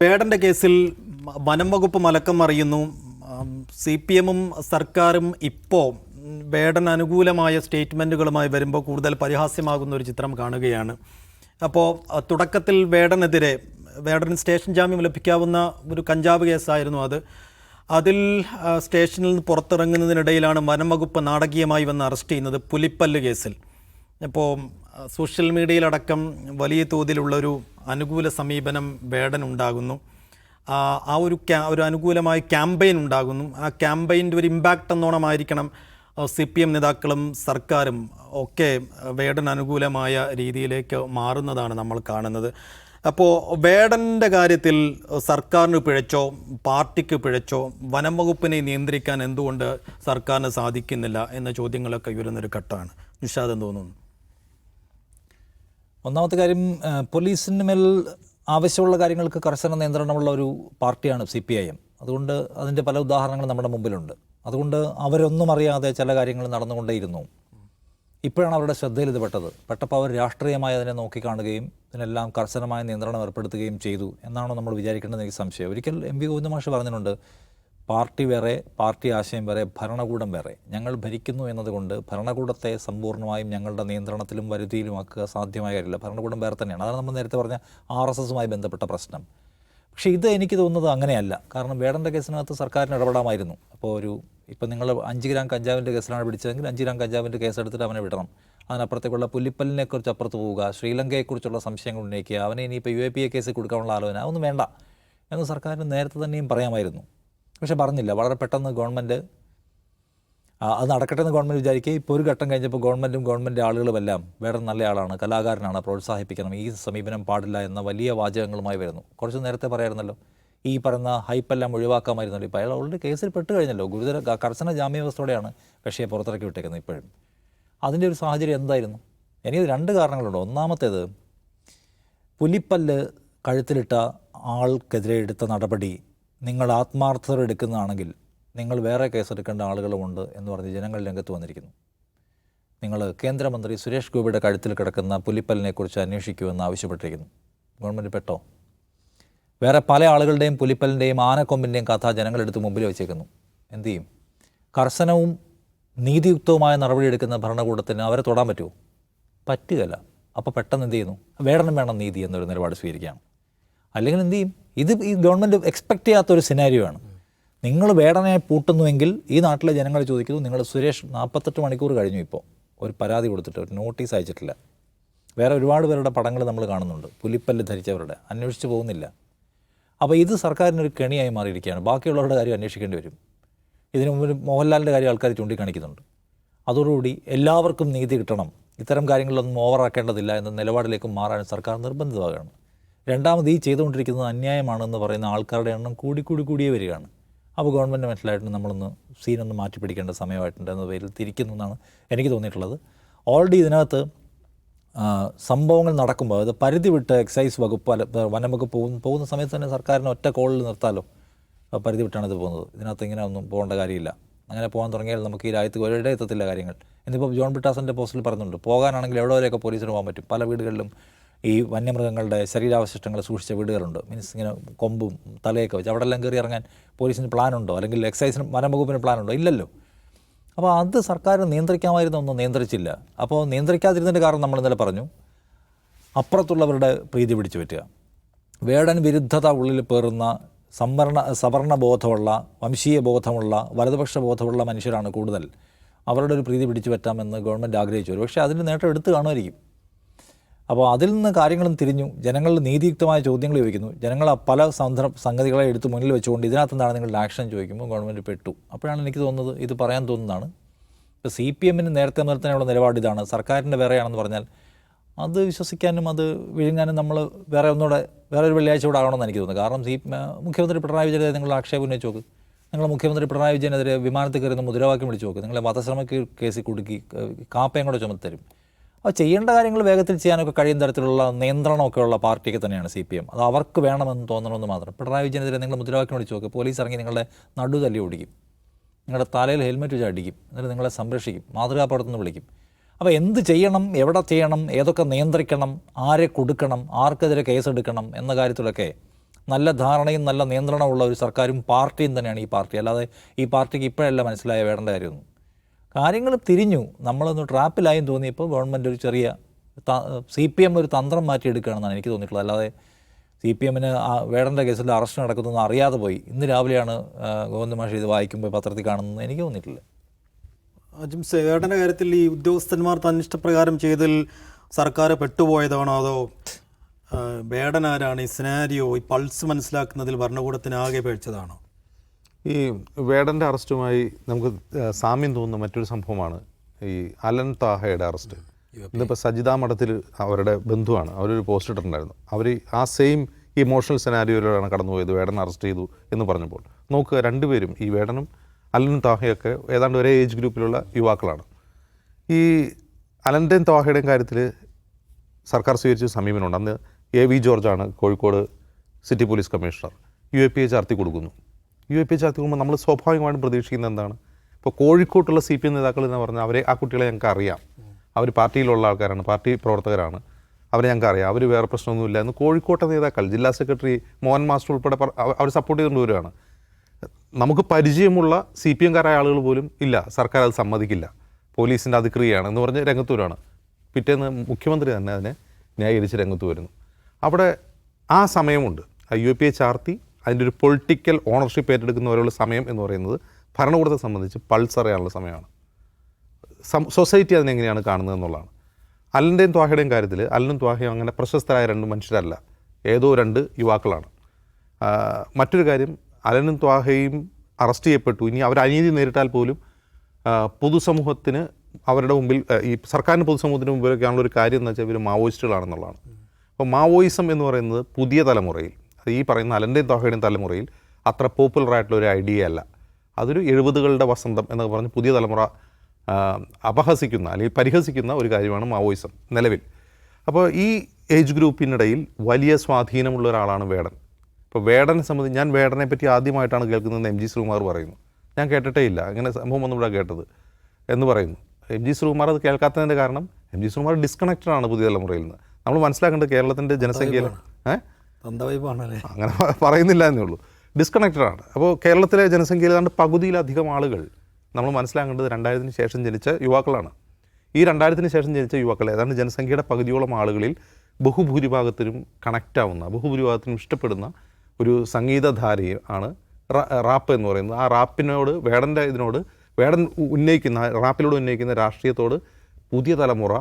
വേടന്റെ കേസിൽ വനം വകുപ്പ് മലക്കം മറിയുന്നു സി പി എമ്മും സർക്കാരും ഇപ്പോൾ വേടൻ അനുകൂലമായ സ്റ്റേറ്റ്മെന്റുകളുമായി വരുമ്പോൾ കൂടുതൽ പരിഹാസ്യമാകുന്ന ഒരു ചിത്രം കാണുകയാണ്. അപ്പോൾ തുടക്കത്തിൽ വേടനെതിരെ വേടന് സ്റ്റേഷൻ ജാമ്യം ലഭിക്കാവുന്ന ഒരു കഞ്ചാവ് കേസായിരുന്നു അത്. അതിൽ സ്റ്റേഷനിൽ നിന്ന് പുറത്തിറങ്ങുന്നതിനിടയിലാണ് വനം വകുപ്പ് നാടകീയമായി വന്ന് അറസ്റ്റ് ചെയ്യുന്നത് പുലിപ്പല്ല് കേസിൽ. ഇപ്പോൾ സോഷ്യൽ മീഡിയയിലടക്കം വലിയ തോതിലുള്ളൊരു അനുകൂല സമീപനം വേടൻ ഉണ്ടാകുന്നു. ആ ഒരു ഒരു അനുകൂലമായ ക്യാമ്പയിൻ ഉണ്ടാകുന്നു. ആ ക്യാമ്പയിന്റെ ഒരു ഇമ്പാക്റ്റ് എന്നോണമായിരിക്കണം സി പി എം നേതാക്കളും സർക്കാരും ഒക്കെ വേടൻ അനുകൂലമായ രീതിയിലേക്ക് മാറുന്നതാണ് നമ്മൾ കാണുന്നത്. അപ്പോൾ വേടന്റെ കാര്യത്തിൽ സർക്കാരിന് പിഴച്ചോ പാർട്ടിക്ക് പിഴച്ചോ വനം വകുപ്പിനെ നിയന്ത്രിക്കാൻ എന്തുകൊണ്ട് സർക്കാരിന് സാധിക്കുന്നില്ല എന്ന ചോദ്യങ്ങളൊക്കെ ഉയരുന്നൊരു ഘട്ടമാണ്. നിഷാദ് എന്ന് തോന്നുന്നു ഒന്നാമത്തെ കാര്യം പോലീസിന് മേൽ ആവശ്യമുള്ള കാര്യങ്ങൾക്ക് കർശന നിയന്ത്രണമുള്ള ഒരു പാർട്ടിയാണ് സി പി ഐ എം. അതുകൊണ്ട് അതിന്റെ പല ഉദാഹരണങ്ങളും നമ്മുടെ മുമ്പിലുണ്ട്. അതുകൊണ്ട് അവരൊന്നും അറിയാതെ ചില കാര്യങ്ങൾ നടന്നുകൊണ്ടേയിരുന്നു. ഇപ്പോഴാണ് അവരുടെ ശ്രദ്ധയിൽ ഇത് പെട്ടത്. പെട്ടപ്പോൾ അവർ രാഷ്ട്രീയമായി അതിനെ നോക്കിക്കാണുകയും ഇതിനെല്ലാം കർശനമായ നിയന്ത്രണം ഏർപ്പെടുത്തുകയും ചെയ്തു എന്നാണോ നമ്മൾ വിചാരിക്കേണ്ടത് എനിക്ക് സംശയം. ഒരിക്കൽ എം വി ഗോവിന്ദമാഷ് പറഞ്ഞിട്ടുണ്ട് പാർട്ടി വേറെ പാർട്ടി ആശയം വേറെ ഭരണകൂടം വേറെ. ഞങ്ങൾ ഭരിക്കുന്നു എന്നതുകൊണ്ട് ഭരണകൂടത്തെ സമ്പൂർണമായും ഞങ്ങളുടെ നിയന്ത്രണത്തിലും വരുതിയിലുമാക്കുക സാധ്യമായ കാര്യമില്ല. ഭരണകൂടം വേറെ തന്നെയാണ്. അതാണ് നമ്മൾ നേരത്തെ പറഞ്ഞ ആർ എസ് എസുമായി ബന്ധപ്പെട്ട പ്രശ്നം. പക്ഷേ ഇത് എനിക്ക് തോന്നുന്നത് അങ്ങനെയല്ല. കാരണം വേടന്റെ കേസിനകത്ത് സർക്കാരിന് ഇടപെടാമായിരുന്നു. അപ്പോൾ ഒരു ഇപ്പോൾ നിങ്ങൾ അഞ്ച് ഗ്രാം കഞ്ചാവിന്റെ കേസിലാണ് പിടിച്ചതെങ്കിൽ അഞ്ച് ഗ്രാം കഞ്ചാവിന്റെ കേസ് എടുത്തിട്ട് അവനെ വിടണം. അതിനപ്പുറത്തേക്കുള്ള പുല്ലിപ്പല്ലിനെക്കുറിച്ച് അപ്പുറത്ത് പോവുക ശ്രീലങ്കയെക്കുറിച്ചുള്ള സംശയങ്ങൾ ഉന്നയിക്കുക അവനെ ഇനിയിപ്പോൾ യു എ പി എ കേസിൽ കൊടുക്കാനുള്ള ആലോചന അതൊന്നും വേണ്ട എന്ന് സർക്കാരിന് നേരത്തെ തന്നെയും പറയാമായിരുന്നു. പക്ഷേ പറഞ്ഞില്ല. വളരെ പെട്ടെന്ന് ഗവൺമെന്റ് അത് നടക്കട്ടെ എന്ന് ഗവൺമെന്റ് വിചാരിക്കുക. ഇപ്പോൾ ഒരു ഘട്ടം കഴിഞ്ഞപ്പോൾ ഗവൺമെന്റും ഗവൺമെന്റ് ആളുകളുമെല്ലാം വേറെ നല്ല ആളാണ് കലാകാരനാണ് പ്രോത്സാഹിപ്പിക്കണം. ഈ സമീപനം പാടില്ല എന്ന വലിയ വാചകങ്ങളുമായി വരുന്നു. കുറച്ച് നേരത്തെ പറയായിരുന്നല്ലോ ഈ പറയുന്ന ഹൈപ്പെല്ലാം ഒഴിവാക്കാമായിരുന്നല്ലോ. ഇപ്പോൾ അയാൾ ഓൾറെഡി കേസിൽ പെട്ട് കഴിഞ്ഞല്ലോ. ഗുരുതര കർശന ജാമ്യാവസ്ഥയോടെയാണ് കക്ഷിയെ പുറത്തിറക്കി വിട്ടേക്കുന്നത് ഇപ്പോഴും. അതിന്റെ ഒരു സാഹചര്യം എന്തായിരുന്നു? എനിക്ക് രണ്ട് കാരണങ്ങളുണ്ട്. ഒന്നാമത്തേത് പുലിപ്പല്ല് കഴുത്തിലിട്ട ആൾക്കെതിരെ എടുത്ത നടപടി നിങ്ങൾ ആത്മാർത്ഥത എടുക്കുന്നതാണെങ്കിൽ നിങ്ങൾ വേറെ കേസെടുക്കേണ്ട ആളുകളുമുണ്ട് എന്ന് പറഞ്ഞ് ജനങ്ങൾ രംഗത്ത് വന്നിരിക്കുന്നു. നിങ്ങൾ കേന്ദ്രമന്ത്രി സുരേഷ് ഗോപിയുടെ കഴുത്തിൽ കിടക്കുന്ന പുലിപ്പലിനെക്കുറിച്ച് അന്വേഷിക്കുമെന്ന് ആവശ്യപ്പെട്ടിരിക്കുന്നു. ഗവൺമെന്റ് പെട്ടോ? വേറെ പല ആളുകളുടെയും പുലിപ്പലിന്റെയും ആനക്കൊമ്പിന്റെയും കഥ ജനങ്ങളെടുത്ത് മുമ്പിൽ വെച്ചേക്കുന്നു. എന്തു ചെയ്യും? കർശനവും നീതിയുക്തവുമായ നടപടിയെടുക്കുന്ന ഭരണകൂടത്തിന് അവരെ തൊടാൻ പറ്റുമോ? പറ്റുകയില്ല. അപ്പോൾ പെട്ടെന്ന് എന്ത് ചെയ്യുന്നു? വേണം വേണം നീതി എന്നൊരു നിലപാട് സ്വീകരിക്കുകയാണ്. അല്ലെങ്കിൽ എന്ത് ചെയ്യും? ഇത് ഈ ഗവൺമെന്റ് എക്സ്പെക്റ്റ് ചെയ്യാത്തൊരു സിനാരിയോ ആണ്. നിങ്ങൾ വേടനെ പൂട്ടുന്നുവെങ്കിൽ ഈ നാട്ടിലെ ജനങ്ങൾ ചോദിക്കുന്നു നിങ്ങൾ സുരേഷ് നാൽപ്പത്തെട്ട് മണിക്കൂർ കഴിഞ്ഞു ഇപ്പോൾ ഒരു പരാതി കൊടുത്തിട്ട് ഒരു നോട്ടീസ് അയച്ചിട്ടില്ല. വേറെ ഒരുപാട് പേരുടെ പടങ്ങൾ നമ്മൾ കാണുന്നുണ്ട്. പുലിപ്പല്ല് ധരിച്ചവരുടെ. അന്വേഷിച്ച് പോകുന്നില്ല. അപ്പോൾ ഇത് സർക്കാരിനൊരു കെണിയായി മാറിയിരിക്കുകയാണ്. ബാക്കിയുള്ളവരുടെ കാര്യം അന്വേഷിക്കേണ്ടി വരും. ഇതിനു മുമ്പ് മോഹൻലാലിന്റെ കാര്യം ആൾക്കാർ ചൂണ്ടിക്കാണിക്കുന്നുണ്ട്. അതോടുകൂടി എല്ലാവർക്കും നീതി കിട്ടണം. ഇത്തരം കാര്യങ്ങളിലൊന്നും ഓവറാക്കേണ്ടതില്ല എന്ന നിലപാടിലേക്ക് മാറാൻ സർക്കാർ നിർബന്ധിതമാകുകയാണ് രണ്ടാമത് ഈ ചെയ്തുകൊണ്ടിരിക്കുന്നത് അന്യായമാണെന്ന് പറയുന്ന ആൾക്കാരുടെ എണ്ണം കൂടി കൂടി കൂടിയേ വരികയാണ്. അപ്പോൾ ഗവൺമെന്റ് മനസ്സിലായിട്ട് നമ്മളൊന്ന് സീനൊന്ന് മാറ്റി പിടിക്കേണ്ട സമയമായിട്ടുണ്ട് എന്ന പേരിൽ തിരിക്കുന്നു എന്നാണ് എനിക്ക് തോന്നിയിട്ടുള്ളത്. ഓൾറെഡി ഇതിനകത്ത് സംഭവങ്ങൾ നടക്കുമ്പോൾ അത് പരിധി വിട്ട് എക്സൈസ് വകുപ്പ് അല്ല വനംവകുപ്പ് വനം വകുപ്പ് പോകുന്ന പോകുന്ന സമയത്ത് തന്നെ സർക്കാരിന് ഒറ്റ കോളിൽ നിർത്താലോ? പരിധി വിട്ടാണ് ഇത് പോകുന്നത്. ഇതിനകത്ത് ഇങ്ങനെ ഒന്നും പോകേണ്ട കാര്യമില്ല. അങ്ങനെ പോകാൻ തുടങ്ങിയാൽ നമുക്ക് ഈ രാജ്യത്ത് ഒരിടെ എത്തത്തില്ല കാര്യങ്ങൾ. എന്നിപ്പോൾ ജോൺ ബിട്ടാസിന്റെ പോസ്റ്റിൽ പറയുന്നുണ്ട് പോകാനാണെങ്കിൽ എവിടെ വരെയൊക്കെ പോലീസിന് പോകാൻ പറ്റും? പല വീടുകളിലും ഈ വന്യമൃഗങ്ങളുടെ ശരീരാവശിഷ്ടങ്ങൾ സൂക്ഷിച്ച വീടുകളുണ്ട്. മീൻസ് ഇങ്ങനെ കൊമ്പും തലയൊക്കെ വെച്ച് അവിടെ എല്ലാം കയറി ഇറങ്ങാൻ പോലീസിന് പ്ലാനുണ്ടോ? അല്ലെങ്കിൽ എക്സൈസിന് വനംവകുപ്പിന് പ്ലാനുണ്ടോ? ഇല്ലല്ലോ. അപ്പോൾ അത് സർക്കാർ നിയന്ത്രിക്കാമായിരുന്നു ഒന്നും നിയന്ത്രിച്ചില്ല. അപ്പോൾ നിയന്ത്രിക്കാതിരുന്നതിന്റെ കാരണം നമ്മൾ ഇന്നലെ പറഞ്ഞു. അപ്പുറത്തുള്ളവരുടെ പ്രീതി പിടിച്ചു പറ്റുക. വേടൻ വിരുദ്ധത ഉള്ളിൽ പേറുന്ന സംവരണ സവർണ ബോധമുള്ള വംശീയ ബോധമുള്ള വലതുപക്ഷ ബോധമുള്ള മനുഷ്യരാണ് കൂടുതൽ. അവരുടെ ഒരു പ്രീതി പിടിച്ചു പറ്റാമെന്ന് ഗവൺമെന്റ് ആഗ്രഹിച്ചു. പക്ഷേ അതിന്റെ നേട്ടം എടുത്തു കാണുമായിരിക്കും. അപ്പോൾ അതിൽ നിന്ന് കാര്യങ്ങളും തിരിഞ്ഞു. ജനങ്ങൾ നീതിയുക്തമായ ചോദ്യങ്ങൾ ചോദിക്കുന്നു. ജനങ്ങൾ പല സന്ദർഭ സംഗതികളെ എടുത്ത് മുന്നിൽ വെച്ചുകൊണ്ട് ഇതിനകത്ത് എന്താണ് നിങ്ങളുടെ ആക്ഷൻ ചോദിക്കുമ്പോൾ ഗവൺമെന്റ് പെട്ടു. അപ്പോഴാണ് എനിക്ക് തോന്നുന്നത് ഇത് പറയാൻ തോന്നുന്നതാണ്. ഇപ്പോൾ സി പി എമ്മിന് നേരത്തെ മുതൽ നിലപാട് ഇതാണ്. സർക്കാരിന്റെ വേറെയാണെന്ന് പറഞ്ഞാൽ അത് വിശ്വസിക്കാനും അത് വിഴുങ്ങാനും നമ്മൾ വേറെ ഒന്നുകൂടെ വേറെ ഒരു വെള്ളിയാഴ്ച കൂടെ ആകണമെന്ന് എനിക്ക് തോന്നുന്നു കാരണം സി മുഖ്യമന്ത്രി പിണറായി വിജയനെതിരെ നിങ്ങൾ ആക്ഷേപം ഉന്നയിച്ച് നോക്ക്. നിങ്ങൾ മുഖ്യമന്ത്രി പിണറായി വിജയനെതിരെ വിമാനത്തിൽ കയറുന്ന മുദ്രാവാക്യം വിളിച്ച് നോക്ക്. നിങ്ങളെ വധശ്രമ കേസിൽ കുടുക്കി കാപ്പയും കൂടെ ചുമത്തരും അപ്പോൾ ചെയ്യേണ്ട കാര്യങ്ങൾ വേഗത്തിൽ ചെയ്യാനൊക്കെ കഴിയുന്ന തരത്തിലുള്ള നിയന്ത്രണമൊക്കെ ഉള്ള പാർട്ടിയൊക്കെ തന്നെയാണ് സി പി എം. അത് അവർക്ക് വേണമെന്ന് തോന്നണമെന്ന് മാത്രം. പിണറായി വിജയനെതിരെ നിങ്ങൾ മുദ്രാവാക്യം വിളിച്ച് നോക്കുക പോലീസ് ഇറങ്ങി നിങ്ങളുടെ നടു തല്ലി ഓടിക്കും. നിങ്ങളുടെ തലയിൽ ഹെൽമെറ്റ് വെച്ച് അടിക്കും. എന്നിട്ട് നിങ്ങളെ സംരക്ഷിക്കും. മാതൃകാപ്പുറത്തുനിന്ന് വിളിക്കും. അപ്പോൾ എന്ത് ചെയ്യണം എവിടെ ചെയ്യണം ഏതൊക്കെ നിയന്ത്രിക്കണം ആരെ കൊടുക്കണം ആർക്കെതിരെ കേസെടുക്കണം എന്ന കാര്യത്തിലൊക്കെ നല്ല ധാരണയും നല്ല നിയന്ത്രണമുള്ള ഒരു സർക്കാരും പാർട്ടിയും തന്നെയാണ് ഈ പാർട്ടി. അല്ലാതെ ഈ പാർട്ടിക്ക് ഇപ്പോഴല്ല മനസ്സിലായ വേണ്ട കാര്യമൊന്നും. കാര്യങ്ങൾ തിരിഞ്ഞു. നമ്മളൊന്ന് ട്രാപ്പിലായും തോന്നിയപ്പോൾ ഗവൺമെന്റ് ഒരു ചെറിയ സി പി എം ഒരു തന്ത്രം മാറ്റിയെടുക്കുകയാണെന്നാണ് എനിക്ക് തോന്നിയിട്ടുള്ളത്. അല്ലാതെ സി പി എമ്മിന് വേടന്റെ കേസിൽ അറസ്റ്റ് നടക്കുന്നതെന്ന് അറിയാതെ പോയി. ഇന്ന് രാവിലെയാണ് ആ, ഗോവിന്ദ മാഷ് ഇത് വായിക്കുമ്പോൾ പത്രത്തിൽ കാണുന്നത് എനിക്ക് തോന്നിയിട്ടില്ല. അജിം വേടന്റെ കാര്യത്തിൽ ഈ ഉദ്യോഗസ്ഥന്മാർ തന്നിഷ്ടപ്രകാരം ചെയ്തതിൽ സർക്കാർ പെട്ടുപോയതാണോ അതോ വേടനാരാണ് ഈ സിനാരിയോ ഈ പൾസ് മനസ്സിലാക്കുന്നതിൽ ഭരണകൂടത്തിന് ആകെ പേഴ്ചതാണോ ഈ വേടന്റെ അറസ്റ്റുമായി നമുക്ക് സാമ്യം തോന്നുന്ന മറ്റൊരു സംഭവമാണ് ഈ അലൻ താഹയുടെ അറസ്റ്റ്. ഇന്നിപ്പോൾ സജിത മഠത്തിൽ അവരുടെ ബന്ധുവാണ്. അവരൊരു പോസ്റ്റ് ഇട്ടിട്ടുണ്ടായിരുന്നു. അവർ ആ സെയിം ഇമോഷണൽ സെനാരിയോയിലാണ് കടന്നുപോയത് വേടൻ അറസ്റ്റ് ചെയ്തു എന്ന് പറഞ്ഞപ്പോൾ. നോക്കുക രണ്ടുപേരും ഈ വേടനും അലനും താഹയൊക്കെ ഏതാണ്ട് ഒരേ ഏജ് ഗ്രൂപ്പിലുള്ള യുവാക്കളാണ്. ഈ അലന്റെയും താഹയുടെയും കാര്യത്തിൽ സർക്കാർ സ്വീകരിച്ച സമീപനമുണ്ട്. അന്ന് A V ജോർജാണ് Kozhikode city police commissioner. U A P A ചാർത്തി കൊടുക്കുന്നു. യു എ പി എ ചാർത്തി കൊടുക്കുമ്പോൾ നമ്മൾ സ്വാഭാവികമായിട്ടും പ്രതീക്ഷിക്കുന്നത് എന്താണ്? ഇപ്പോൾ കോഴിക്കോട്ടുള്ള സി പി എം നേതാക്കൾ എന്ന് പറഞ്ഞാൽ അവരെ ആ കുട്ടികളെ ഞങ്ങൾക്ക് അറിയാം. അവർ പാർട്ടിയിലുള്ള ആൾക്കാരാണ് പാർട്ടി പ്രവർത്തകരാണ്. അവരെ ഞങ്ങൾക്ക് അറിയാം. അവർ വേറെ പ്രശ്നമൊന്നുമില്ല എന്ന് കോഴിക്കോട്ടെ നേതാക്കൾ ജില്ലാ സെക്രട്ടറി മോഹൻ മാസ്റ്റർ ഉൾപ്പെടെ അവർ സപ്പോർട്ട് ചെയ്തുകൊണ്ട് വരികയാണ്. നമുക്ക് പരിചയമുള്ള സി പി എംകാരായ ആളുകൾ പോലും ഇല്ല. സർക്കാർ അത് സമ്മതിക്കില്ല. പോലീസിന്റെ അതിക്രിയാണ് എന്ന് പറഞ്ഞ് രംഗത്ത് വരികയാണ്. പിറ്റേന്ന് മുഖ്യമന്ത്രി തന്നെ അതിനെ ന്യായീകരിച്ച് രംഗത്ത് വരുന്നു. അവിടെ ആ സമയമുണ്ട്. ആ യു പി എ ചാർത്തി അതിന്റെ ഒരു പൊളിറ്റിക്കൽ ഓണർഷിപ്പ് ഏറ്റെടുക്കുന്നവരുള്ള സമയം എന്ന് പറയുന്നത് ഭരണകൂടത്തെ സംബന്ധിച്ച് പൾസ് അറിയാനുള്ള സമയമാണ്. സൊസൈറ്റി അതിനെങ്ങനെയാണ് കാണുന്നത് എന്നുള്ളതാണ്. അല്ലന്റെയും ത്വാഹയുടെയും കാര്യത്തിൽ അലനും ത്വാഹയും അങ്ങനെ പ്രശസ്തരായ രണ്ട് മനുഷ്യരല്ല. ഏതോ രണ്ട് യുവാക്കളാണ്. മറ്റൊരു കാര്യം അലനും ത്വാഹയും അറസ്റ്റ് ചെയ്യപ്പെട്ടു. ഇനി അവർ അനീതി നേരിട്ടാൽ പോലും പൊതുസമൂഹത്തിന് അവരുടെ മുമ്പിൽ ഈ സർക്കാരിന് പൊതുസമൂഹത്തിന് മുമ്പിലൊക്കെയാണുള്ള ഒരു കാര്യം എന്ന് വെച്ചാൽ ഇവർ മാവോയിസ്റ്റുകളാണെന്നുള്ളതാണ്. അപ്പോൾ മാവോയിസം എന്ന് പറയുന്നത് പുതിയ തലമുറയിൽ ഈ പറയുന്ന അലന്റെയും തോഹയുടെയും തലമുറയിൽ അത്ര പോപ്പുലർ ആയിട്ടുള്ള ഒരു ഐഡിയ അല്ല. അതൊരു എഴുപതുകളുടെ വസന്തം എന്നൊക്കെ പറഞ്ഞ് പുതിയ തലമുറ അപഹസിക്കുന്ന അല്ലെങ്കിൽ പരിഹസിക്കുന്ന ഒരു കാര്യമാണ് മാവോയിസം നിലവിൽ. അപ്പോൾ ഈ ഏജ് ഗ്രൂപ്പിനിടയിൽ വലിയ സ്വാധീനമുള്ള ഒരാളാണ് വേടൻ. ഇപ്പോൾ വേടനെ സംബന്ധിച്ച് ഞാൻ വേടനെ പറ്റി ആദ്യമായിട്ടാണ് കേൾക്കുന്നത് എം ജി ശ്രീകുമാർ പറയുന്നു. ഞാൻ കേട്ടിട്ടേ ഇല്ല. അങ്ങനെ സംഭവം ഒന്നും ഇവിടെ കേട്ടത് എന്ന് പറയുന്നു. എം ജി ശ്രീകുമാർ അത് കേൾക്കാത്തതിന്റെ കാരണം എം ജി ശ്രീകുമാർ ഡിസ്കണക്റ്റഡ് ആണ് പുതിയ തലമുറയിൽ നിന്ന്. നമ്മൾ മനസ്സിലാക്കേണ്ടത് കേരളത്തിന്റെ ജനസംഖ്യയിൽ ഏഹ് തന്തവൈബാണല്ലേ അങ്ങനെ പറയുന്നില്ല എന്നേ ഉള്ളൂ. ഡിസ്കണക്റ്റഡ് ആണ്. അപ്പോൾ കേരളത്തിലെ ജനസംഖ്യയിൽ ഏതാണ്ട് പകുതിയിലധികം ആളുകൾ നമ്മൾ മനസ്സിലാക്കേണ്ടത് രണ്ടായിരത്തിന് ശേഷം ജനിച്ച യുവാക്കളാണ്. ഈ രണ്ടായിരത്തിന് ശേഷം ജനിച്ച യുവാക്കൾ ഏതാണ്ട് ജനസംഖ്യയുടെ പകുതിയോളം ആളുകളിൽ ബഹുഭൂരിഭാഗത്തിനും കണക്റ്റ് ആവുന്ന ബഹുഭൂരിഭാഗത്തിനും ഇഷ്ടപ്പെടുന്ന ഒരു സംഗീതധാരയും ആണ് റാപ്പ് എന്ന് പറയുന്നത്. ആ റാപ്പിനോട് വേടന്റെ ഇതിനോട് വേടൻ ഉന്നയിക്കുന്ന റാപ്പിലൂടെ ഉന്നയിക്കുന്ന രാഷ്ട്രീയത്തോട് പുതിയ തലമുറ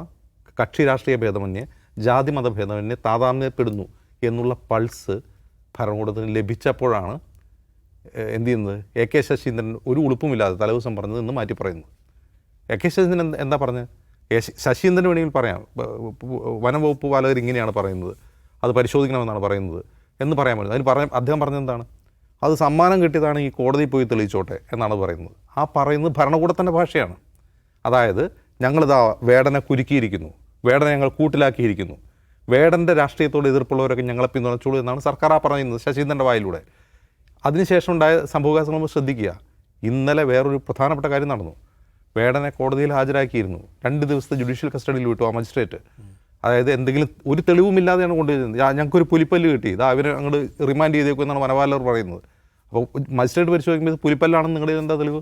കക്ഷി രാഷ്ട്രീയ ഭേദമന്യേ ജാതി മതഭേദമന്യേ താതാമ്യപ്പെടുന്നു എന്നുള്ള പൾസ് ഭരണകൂടത്തിന് ലഭിച്ചപ്പോഴാണ് എന്ത് ചെയ്യുന്നത്? എ കെ ശശീന്ദ്രൻ ഒരു ഉളുപ്പുമില്ലാതെ തലേദിവസം പറഞ്ഞത് ഇന്ന് മാറ്റി പറയുന്നത്. എ കെ ശശീന്ദ്രൻ എന്താ പറഞ്ഞത് എ ശ- ശശീന്ദ്രന് വേണമെങ്കിൽ പറയാം. വനംവകുപ്പ് പാലകർ ഇങ്ങനെയാണ് പറയുന്നത്. അത് പരിശോധിക്കണമെന്നാണ് പറയുന്നത് എന്ന് പറയാൻ പറ്റുന്നത്. അതിന് പറയാൻ അദ്ദേഹം പറഞ്ഞത് എന്താണ്? അത് സമ്മാനം കിട്ടിയതാണ് ഈ കോടതിയിൽ പോയി തെളിയിച്ചോട്ടെ എന്നാണ് പറയുന്നത്. ആ പറയുന്നത് ഭരണകൂടത്തിന്റെ ഭാഷയാണ്. അതായത് ഞങ്ങളിതാ വേടനെ കുരുക്കിയിരിക്കുന്നു. വേടനെ ഞങ്ങൾ കൂട്ടിലാക്കിയിരിക്കുന്നു. വേടന്റെ രാഷ്ട്രീയത്തോട് എതിർപ്പുള്ളവരൊക്കെ ഞങ്ങളെ പിന്തുണച്ചോളൂ എന്നാണ് സർക്കാർ ആ പറയുന്നത് ശശീന്ദ്രന്റെ വായിലൂടെ. അതിനുശേഷം ഉണ്ടായ സംഭവവികാസങ്ങൾ നമ്മൾ ശ്രദ്ധിക്കുക. ഇന്നലെ വേറൊരു പ്രധാനപ്പെട്ട കാര്യം നടന്നു. വേടനെ കോടതിയിൽ ഹാജരാക്കിയിരുന്നു. രണ്ട് ദിവസത്തെ ജുഡീഷ്യൽ കസ്റ്റഡിയിൽ വിട്ടു ആ മജിസ്ട്രേറ്റ് അതായത് എന്തെങ്കിലും ഒരു തെളിവുമില്ലാതെയാണ് കൊണ്ടുവരുന്നത്. ഞങ്ങൾക്ക് ഞങ്ങൾക്കൊരു പുലിപ്പല്ല് കിട്ടി. ഇതാ അവരെ അങ്ങോട്ട് റിമാൻഡ് ചെയ്തേക്കും എന്നാണ് മനവാലർ പറയുന്നത്. അപ്പോൾ മജിസ്ട്രേറ്റ് പരിശോധിക്കുമ്പോൾ ഇത് പുലിപ്പല്ലാണെന്ന് നിങ്ങളുടെ എന്താ തെളിവ്?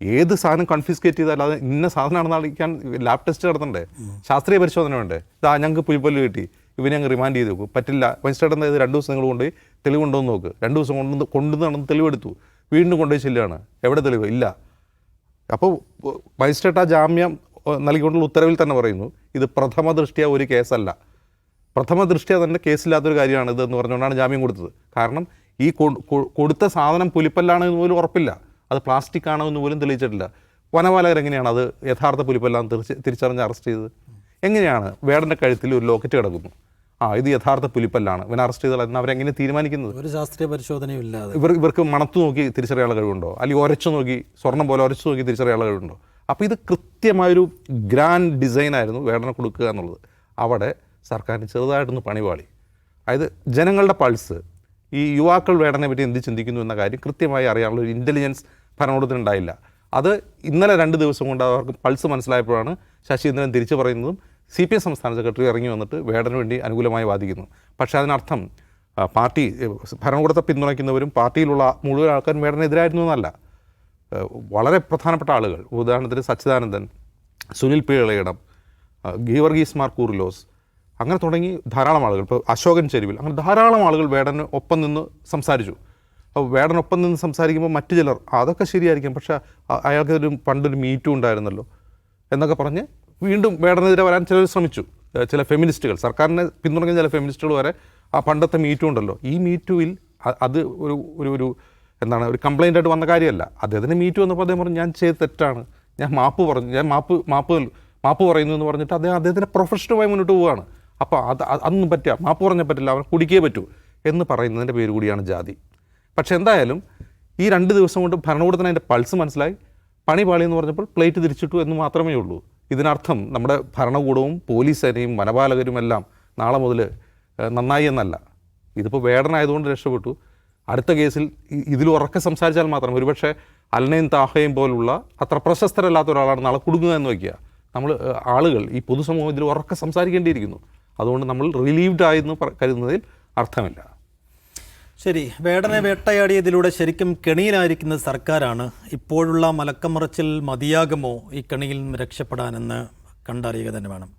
ഏത് സാധനം കൺഫ്യൂസ്കേറ്റ് ചെയ്താൽ അത് ഇന്ന സാധനമാണെന്ന് അറിയിക്കാൻ ലാബ് ടെസ്റ്റ് നടത്തണ്ടേ? ശാസ്ത്രീയ പരിശോധന വേണ്ടേ ഇതാ ഞങ്ങൾക്ക് പുലിപ്പല്ല് കിട്ടി. ഇവനെ അങ്ങ് റിമാൻഡ് ചെയ്ത് നോക്കും പറ്റില്ല. മജിസ്ട്രേറ്റ് ഇത് രണ്ട് ദിവസം നിങ്ങൾ കൊണ്ടുപോയി തെളിവ് കൊണ്ടുവന്ന് നോക്ക്. രണ്ട് ദിവസം കൊണ്ടു കൊണ്ടു നടന്ന് തെളിവെടുത്തു. വീണ്ടും കൊണ്ടുപോയി ചെല്ലുകയാണ് എവിടെ തെളിവ്? ഇല്ല. അപ്പോൾ മജിസ്ട്രേറ്റ് ആ ജാമ്യം നൽകിക്കൊണ്ടുള്ള ഉത്തരവിൽ തന്നെ പറയുന്നു. ഇത് പ്രഥമ ദൃഷ്ടിയാ ഒരു കേസല്ല. പ്രഥമ ദൃഷ്ടിയ തന്നെ കേസില്ലാത്തൊരു കാര്യമാണ് ഇതെന്ന് പറഞ്ഞുകൊണ്ടാണ് ജാമ്യം കൊടുത്തത്. കാരണം ഈ കൊടുത്ത സാധനം പുലിപ്പല്ലാണ് എന്ന് പോലും ഉറപ്പില്ല. അത് പ്ലാസ്റ്റിക് ആണോ എന്ന് പോലും തെളിയിച്ചിട്ടില്ല. വനപാലകർ എങ്ങനെയാണ് അത് യഥാർത്ഥ പുലിപ്പെല്ലാം തിരിച്ച് തിരിച്ചറിഞ്ഞ് അറസ്റ്റ് ചെയ്തത്? എങ്ങനെയാണ് വേടന്റെ കഴുത്തിൽ ഒരു ലോക്കറ്റ് കിടക്കുന്നു? ആ ഇത് യഥാർത്ഥ പുലിപ്പല്ലാണ്. ഇവനെ അറസ്റ്റ് ചെയ്താൽ എന്ന് അവരെങ്ങനെ തീരുമാനിക്കുന്നത്? ഒരു ശാസ്ത്രീയ പരിശോധനയും ഇല്ലാതെ. ഇവർ ഇവർക്ക് മണത്തു നോക്കി തിരിച്ചറിയാനുള്ള കഴിവുണ്ടോ? അല്ലെങ്കിൽ ഉരച്ചു നോക്കി സ്വർണം പോലെ ഉരച്ചു നോക്കി തിരിച്ചറിയാനുള്ള കഴിവുണ്ടോ? അപ്പോൾ ഇത് കൃത്യമായൊരു ഗ്രാൻഡ് ഡിസൈനായിരുന്നു വേടനെ കൊടുക്കുക എന്നുള്ളത്. അവിടെ സർക്കാരിന് ചെറുതായിട്ടൊന്ന് പണിപാളി. അതായത് ജനങ്ങളുടെ പൾസ് ഈ യുവാക്കൾ വേടനെ പറ്റി എന്ത് ചിന്തിക്കുന്നു എന്ന കാര്യം കൃത്യമായി അറിയാനുള്ള ഒരു ഇന്റലിജൻസ് ഭരണകൂടത്തിനുണ്ടായില്ല. അത് ഇന്നലെ രണ്ട് ദിവസം കൊണ്ട് അവർക്ക് പൾസ് മനസ്സിലായപ്പോഴാണ് ശശീന്ദ്രൻ തിരിച്ചു പറയുന്നതും സി പി എം സംസ്ഥാന സെക്രട്ടറി ഇറങ്ങി വന്നിട്ട് വേടന് വേണ്ടി അനുകൂലമായി വാദിക്കുന്നു. പക്ഷേ അതിനർത്ഥം പാർട്ടി ഭരണകൂടത്തെ പിന്തുണയ്ക്കുന്നവരും പാർട്ടിയിലുള്ള മുഴുവൻ ആൾക്കാരും വേടനെതിരായിരുന്നു എന്നല്ല. വളരെ പ്രധാനപ്പെട്ട ആളുകൾ. ഉദാഹരണത്തിന് സച്ചിദാനന്ദൻ സുനിൽ പിള്ളയിടം ഗീവർഗീസ് മാർ കൂറിലോസ് അങ്ങനെ തുടങ്ങി ധാരാളം ആളുകൾ. ഇപ്പോൾ അശോകൻ ചെരുവിൽ അങ്ങനെ ധാരാളം ആളുകൾ വേടന് ഒപ്പം നിന്ന് സംസാരിച്ചു. വേടനൊപ്പം നിന്ന് സംസാരിക്കുമ്പോൾ മറ്റു ചിലർ അതൊക്കെ ശരിയായിരിക്കും പക്ഷെ അയാൾക്ക് ഒരു പണ്ടൊരു മീറ്റും ഉണ്ടായിരുന്നല്ലോ എന്നൊക്കെ പറഞ്ഞ് വീണ്ടും വേടനെതിരെ വരാൻ ചിലർ ശ്രമിച്ചു. ചില ഫെമിനിസ്റ്റുകൾ സർക്കാരിനെ പിന്തുണയ്ക്കുന്ന ചില ഫെമിനിസ്റ്റുകൾ വരെ ആ പണ്ടത്തെ മീറ്റും ഉണ്ടല്ലോ. ഈ മീറ്റുവിൽ അത് ഒരു ഒരു ഒരു എന്താണ് ഒരു കംപ്ലൈന്റ് ആയിട്ട് വന്ന കാര്യമല്ല. അദ്ദേഹത്തിന് മീറ്റു വന്നപ്പോൾ അദ്ദേഹം പറഞ്ഞു ഞാൻ ചെയ്ത് തെറ്റാണ്. ഞാൻ മാപ്പ് പറഞ്ഞു ഞാൻ മാപ്പ് മാപ്പ് മാപ്പ് പറയുന്നു എന്ന് പറഞ്ഞിട്ട് അദ്ദേഹം അദ്ദേഹത്തിന്റെ പ്രൊഫഷനുമായി മുന്നോട്ട് പോവുകയാണ്. അപ്പോൾ അത് അത് അതൊന്നും പറ്റുക മാപ്പ് പറഞ്ഞാൽ പറ്റില്ല. അവൻ കുടിക്കേ പറ്റൂ എന്ന് പറയുന്നതിന്റെ പേര് കൂടിയാണ് ജാതി. പക്ഷെ എന്തായാലും ഈ രണ്ട് ദിവസം കൊണ്ട് ഭരണകൂടത്തിന് അതിന്റെ പൾസ് മനസ്സിലായി. പണി പാളി എന്ന് പറഞ്ഞപ്പോൾ പ്ലേറ്റ് തിരിച്ചിട്ടു എന്ന് മാത്രമേ ഉള്ളൂ. ഇതിനർത്ഥം നമ്മുടെ ഭരണകൂടവും പോലീസ് സേനയും വനപാലകരും എല്ലാം നാളെ മുതൽ നന്നായി എന്നല്ല. ഇതിപ്പോൾ വേടനായതുകൊണ്ട് രക്ഷപ്പെട്ടു. അടുത്ത കേസിൽ ഇതിൽ ഉറക്കെ സംസാരിച്ചാൽ മാത്രം. ഒരുപക്ഷെ അൽനയും താഹയും പോലുള്ള അത്ര പ്രശസ്തരല്ലാത്ത ഒരാളാണ് നാളെ കുടുങ്ങുക എന്ന് വയ്ക്കുക. നമ്മൾ ആളുകൾ ഈ പൊതുസമൂഹം ഇതിൽ ഉറക്കെ സംസാരിക്കേണ്ടിയിരിക്കുന്നു. അതുകൊണ്ട് നമ്മൾ റിലീവ്ഡ് ആയെന്ന് കരുതുന്നതിൽ അർത്ഥമില്ല. ശരി വേടനെ വേട്ടയാടിയതിലൂടെ ശരിക്കും കെണിയിലായിരിക്കുന്ന സർക്കാരാണ് ഇപ്പോഴുള്ള മലക്കമറച്ചിൽ മതിയാകുമോ ഈ കെണിയിൽ നിന്ന് രക്ഷപ്പെടാനെന്ന് കണ്ടറിയുക തന്നെ വേണം.